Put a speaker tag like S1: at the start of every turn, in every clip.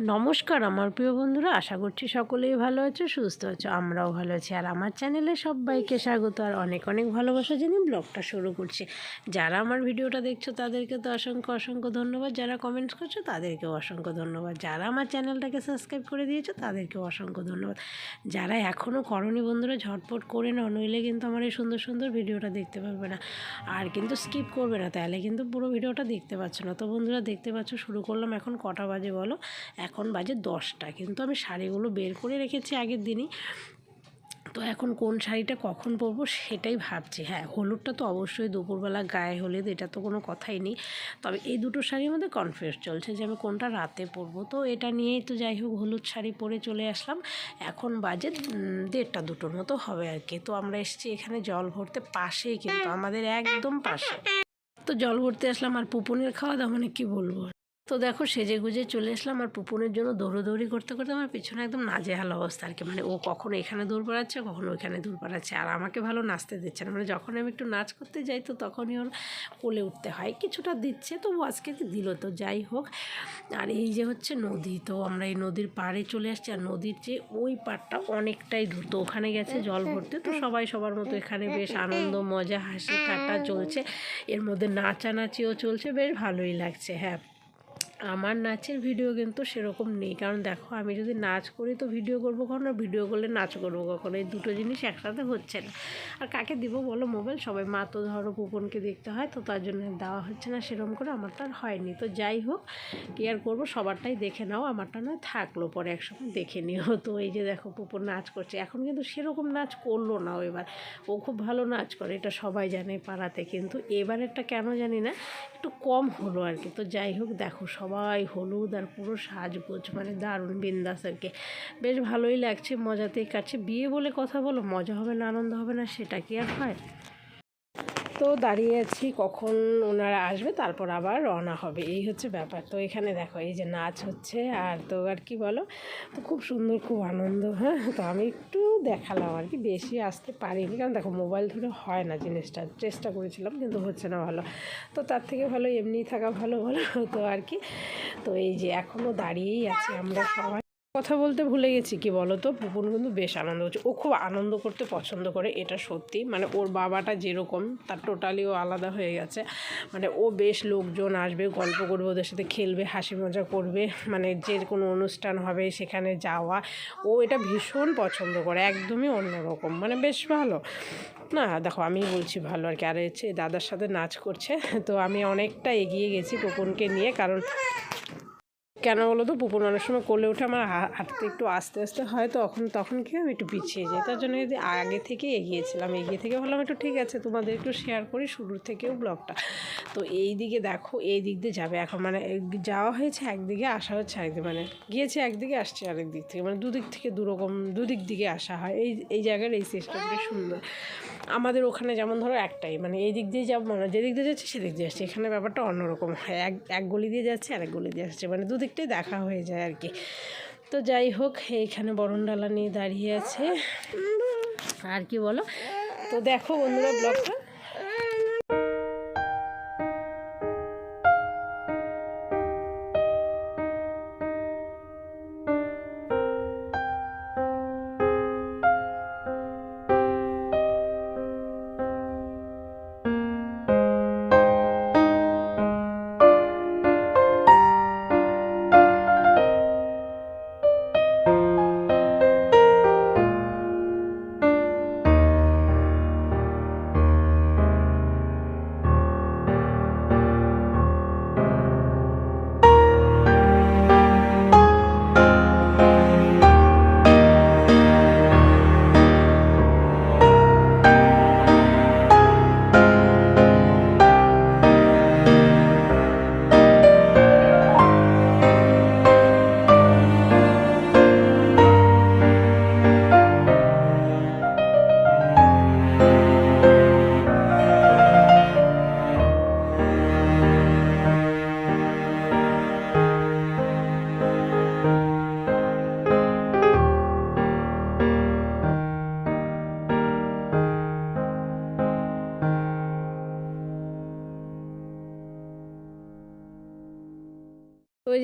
S1: নমস্কার আমার প্রিয় বন্ধুরা, আশা করছি সকলেই ভালো আছো, সুস্থ আছো, আমরাও ভালো আছি। আর আমার চ্যানেলে সবাইকে স্বাগত, আর অনেক অনেক ভালোবাসা জেনে ব্লগটা শুরু করছি। যারা আমার ভিডিওটা দেখছ, তাদেরকে তো অসংখ্য অসংখ্য ধন্যবাদ। যারা কমেন্টস করছ, তাদেরকেও অসংখ্য ধন্যবাদ। যারা আমার চ্যানেলটাকে সাবস্ক্রাইব করে দিয়েছ, তাদেরকেও অসংখ্য ধন্যবাদ। যারা এখনও করনি বন্ধুরা, ঝটপট করে নাও, নইলে কিন্তু আমার এই সুন্দর সুন্দর ভিডিওটা দেখতে পারবে না। আর কিন্তু স্কিপ করবে না, তাহলে কিন্তু পুরো ভিডিওটা দেখতে পাচ্ছ না। তো বন্ধুরা, দেখতে পাচ্ছ, শুরু করলাম এখন কটা বাজে বলো? এখন বাজে দশটা। কিন্তু আমি শাড়িগুলো বের করে রেখেছি আগের দিনই। তো এখন কোন শাড়িটা কখন পরবো সেটাই ভাবছি। হ্যাঁ হলুদটা তো অবশ্যই দুপুরবেলা গায়ে হলুদ, এটা তো কোনো কথাই নেই। তবে এই দুটো শাড়ির মধ্যে কনফিউজ চলছে যে আমি কোনটা রাতে পরবো। তো এটা নিয়েই তো যাই হোক হলুদ শাড়ি পরে চলে আসলাম। এখন বাজে দেড়টা দুটোর মতো হবে আর কি। তো আমরা এসেছি এখানে জল ভরতে পাশেই কিন্তু আমাদের একদম পাশে। তো জল ভরতে আসলাম আর পুপনের খাওয়া দাওয়া মানে কী বলব? তো দেখো সেজে গুজে চলে আসলাম আর পুপনের জন্য দৌড়োদৌড়ি করতে করতে আমার পিছনে একদম নাজেহাল অবস্থা আর কি। মানে ও কখনো এখানে দৌড় পাড়াচ্ছে, কখনো ওইখানে দৌড় পাড়াচ্ছে আর আমাকে ভালো নাচতে দিচ্ছে না। মানে যখন আমি একটু নাচ করতে যাই তো তখনই ওর কোলে উঠতে হয়। কিছুটা দিচ্ছে তো ও আজকে দিল তো যাই হোক। আর এই যে হচ্ছে নদী, তো আমরা এই নদীর পাড়ে চলে আসছি আর নদীর যে ওই পাড়টা অনেকটাই দ্রুত ওখানে গেছে জল ভরতে। তো সবাই সবার মতো এখানে বেশ আনন্দ, মজা, হাসি ঠাট্টা চলছে। এর মধ্যে নাচানাচিও চলছে। বেশ ভালোই লাগছে হ্যাঁ। আমার নাচের ভিডিও কিন্তু সেরকম নেই। কারণ দেখো, আমি যদি নাচ করি তো ভিডিও করব কখনো? ভিডিও করলে নাচ করব কখনো? এই দুটো জিনিস একসাথে হচ্ছে না। আর কাকে দিব বলো? মোবাইল? সবাই মা তো ধরো পুপনকে দেখতে হয়, তো তার জন্য দেওয়া হচ্ছে না, সেরকম করে আমার তো আর হয়নি। তো যাই হোক, কি আর করব? সবারটাই দেখে নাও, আমারটা না থাকল পরে একসময় দেখে নিও। তো এই যে দেখো পুপন নাচ করছে। এখন কিন্তু সেরকম নাচ করল না এবার। ও খুব ভালো নাচ করে, এটা সবাই জানে পাড়াতে। কিন্তু এবার এবারেরটা কেন জানি না একটু কম হলো আর কি। তো যাই হোক, দেখো সবাই হলুদ আর পুরো সাজগোজ মানে দারুণ বিন্দাস আর কি। বেশ ভালোই লাগছে মজাতেই কাটছে। বিয়ে বলে কথা বলো, মজা হবে না, আনন্দ হবে না, সেটা কি আর হয়? তো দাঁড়িয়ে আছি কখন ওনারা আসবে, তারপর আবার রওনা হবে। এই হচ্ছে ব্যাপার। তো এখানে দেখো, এই যে নাচ হচ্ছে, আর তো আর কি বলো? তো খুব সুন্দর, খুব আনন্দ হ্যাঁ? তো আমি একটু দেখালাম আর কি, বেশি আসতে পারিনি। কারণ দেখো, মোবাইল ধরে হয় না জিনিসটা, চেষ্টা করেছিলাম, কিন্তু হচ্ছে না ভালো। তো তার থেকে ভালো, এমনিই থাকা ভালো ভালো তো আর কি। তো এই যে এখনও দাঁড়িয়েই আছি আমরা সবাই। কথা বলতে ভুলে গেছি, কি বলো তো পুপুন কিন্তু বেশ আনন্দ হচ্ছে ও খুব আনন্দ করতে পছন্দ করে, এটা সত্যি। মানে ওর বাবাটা যেরকম, তার টোটালি ও আলাদা হয়ে গেছে। মানে ও বেশ লোকজন আসবে, গল্প করবে, ওদের সাথে খেলবে, হাসি মজা করবে। মানে যে কোনো অনুষ্ঠান হবে, সেখানে যাওয়া। ও এটা ভীষণ পছন্দ করে, একদমই অন্যরকম। মানে বেশ ভালো। না, দেখো, আমি বলছি ভালো আর কি। আর হচ্ছে, দাদার সাথে নাচ করছে। তো আমি অনেকটা এগিয়ে গেছি পুপনকে নিয়ে, কারণ কেন বলো তো? পুপন অনেক সময় কোলে উঠে আমার হাঁটতে একটু আস্তে আস্তে হয় তো তখন তখন কি আমি একটু পিছিয়ে যাই। তার জন্য যদি আগে থেকে এগিয়েছিলাম, এগিয়ে থেকে বললাম, একটু ঠিক আছে, তোমাদের একটু শেয়ার করি শুরুর থেকেও ব্লগটা তো এই দিকে দেখো, এই দিক দিয়ে যাবে। এখন মানে যাওয়া হয়েছে একদিকে, আসা হচ্ছে একদিকে মানে গিয়েছে একদিকে, আসছে আরেক দিক থেকে। মানে দুদিক থেকে দুরকম, দুদিক দিকে আসা হয়। এই এই জায়গার এই সিস্টেমটা সুন্দর। আমাদের ওখানে যেমন ধরো একটাই মানে এই দিক দিয়ে যাব মানে যেদিক দিয়ে যাচ্ছে সেদিক দিয়ে আসছে। এখানে ব্যাপারটা অন্যরকম হয়। এক এক গলি দিয়ে যাচ্ছে, আরেক গলি দিয়ে আসছে। মানে দুদিকটাই দেখা হয়ে যায় আর কি। তো যাই হোক এইখানে বরণডালা নিয়ে দাঁড়িয়ে আছে। আর কি বলো? তো দেখো বন্ধুরা, ব্লগটা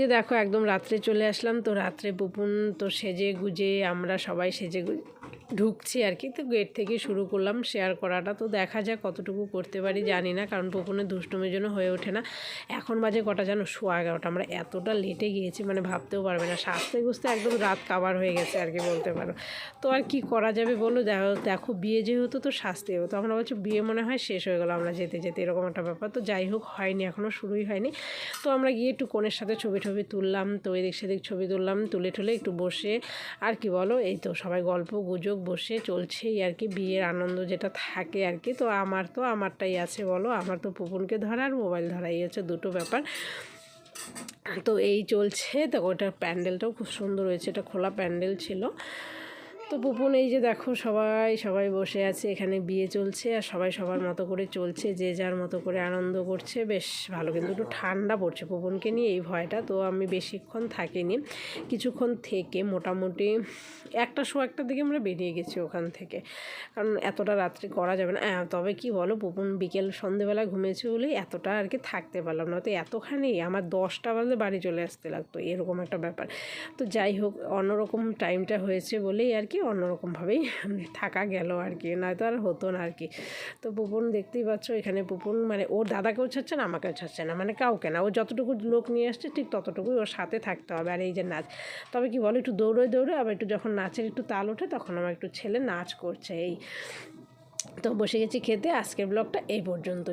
S1: যে দেখো, একদম রাত্রে চলে আসলাম। তো রাত্রে পুপুন তো সেজে গুজে আমরা সবাই সেজে গুজে, ঢুকছি আর কি। তো গেট থেকে শুরু করলাম শেয়ার করাটা। তো দেখা যাক কতটুকু করতে পারি, জানি না, কারণ পুপুনের দুষ্টুমির জন্য হয়ে ওঠে না। এখন বাজে কটা জানো? শোয়া এগারোটা। আমরা এতটা লেটে গিয়েছি মানে ভাবতেও পারবে না। সাজতে গুছতে একদম রাত কাবার হয়ে গেছে আর কি, বলতে পারো। তো আর কি করা যাবে বলো? দেখো দেখো, বিয়ে যেহেতু তো সাজতে হতো আমরা বলছি বিয়ে মনে হয় শেষ হয়ে গেলো, আমরা যেতে যেতে, এরকম একটা ব্যাপার। তো যাই হোক, হয়নি এখনও শুরুই হয়নি। তো আমরা গিয়ে একটু কনের সাথে ছবি টবি তুললাম, তো এদিক সেদিক ছবি তুললাম, তুলে টুলে একটু বসে, আর কি বলো? এই তো সবাই গল্প, গুজব, বসে চলছেই আর কি, বিয়ের আনন্দ যেটা থাকে আর কি, তো আমার তো আমারটাই আছে বলো? আমার তো পুপুনকে ধরা আর মোবাইল ধরাই আছে, দুটো ব্যাপার। তো এই চলছে, তো ওটার প্যান্ডেলটাও খুব সুন্দর হয়েছে, এটা খোলা প্যান্ডেল ছিল। তো পুপুন এই যে দেখো সবাই সবাই বসে আছে এখানে বিয়ে চলছে আর সবাই সবার মতো করে চলছে যে যার মতো করে আনন্দ করছে বেশ ভালো। কিন্তু একটু ঠান্ডা পড়ছে পুপুনকে নিয়ে এই ভয়টা তো আমি বেশিক্ষণ থাকিনি। কিছুক্ষণ থেকে মোটামুটি একটা শো একটার দিকে আমরা বেরিয়ে গেছি ওখান থেকে। কারণ এতটা রাত্রে করা যাবে না। হ্যাঁ, তবে কি বলো পুপুন বিকেল সন্ধেবেলা ঘুমিয়েছে বলেই এতটা আর কি থাকতে পারলাম না। তো এতখানি আমার দশটা বাজে বাড়ি চলে আসতে লাগতো এরকম একটা ব্যাপার। তো যাই হোক অন্যরকম টাইমটা হয়েছে বলেই আর কি অন্যরকমভাবেই থাকা গেল আর কি, নয়তো আর হতো না আর কি। তো পুপন দেখতেই পাচ্ছ এখানে পুপন মানে ওর দাদাকেও ছাড়ছে না, আমাকেও ছাড়ছে না মানে কাউকে না। ও যতটুকু লোক নিয়ে আসছে ঠিক ততটুকুই ওর সাথে থাকতে হবে আর এই যে নাচ। তবে কি বলো, একটু দৌড়োয় দৌড়ে আবার একটু যখন নাচের একটু তাল ওঠে তখন আমার একটু ছেলে নাচ করছে এই। তো বসে গেছি খেতে, আজকের ব্লগটা এই পর্যন্ত